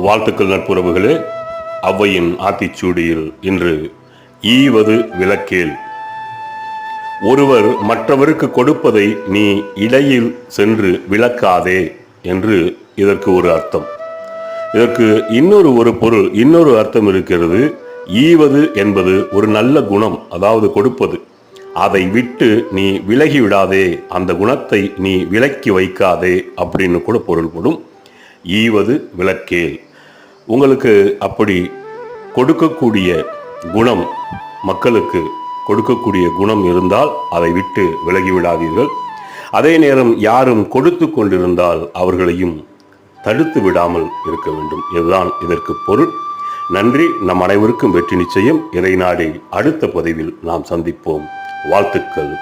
வாழ்த்துக்கள் நட்புறவுகளே. அவ்வையின் ஆத்திச்சூடியில் இன்று ஈவது விளக்கேல் ஒருவர் மற்றவருக்கு கொடுப்பதை நீ இடையில் சென்று விளக்காதே என்று இதற்கு ஒரு அர்த்தம். இதற்கு இன்னொரு ஒரு பொருள் இன்னொரு அர்த்தம் இருக்கிறது. ஈவது என்பது ஒரு நல்ல குணம் அதாவது கொடுப்பது. அதை விட்டு நீ விலகி விடாதே அந்த குணத்தை நீ விலக்கி வைக்காதே அப்படின்னு கூட பொருள்படும். ஈவது விளக்கேல். உங்களுக்கு அப்படி கொடுக்கக்கூடிய குணம் மக்களுக்கு கொடுக்கக்கூடிய குணம் இருந்தால் அதை விட்டு விலகி விடாதீர்கள் அதே நேரம் யாரும் கொடுத்து கொண்டிருந்தால் அவர்களையும் தடுத்து விடாமல் இருக்க வேண்டும். இதுதான் இதற்கு பொருள். நன்றி. நம் அனைவருக்கும் வெற்றி நிச்சயம். இறை நாடி அடுத்த பதிவில் நாம் சந்திப்போம். வாழ்த்துக்கள்.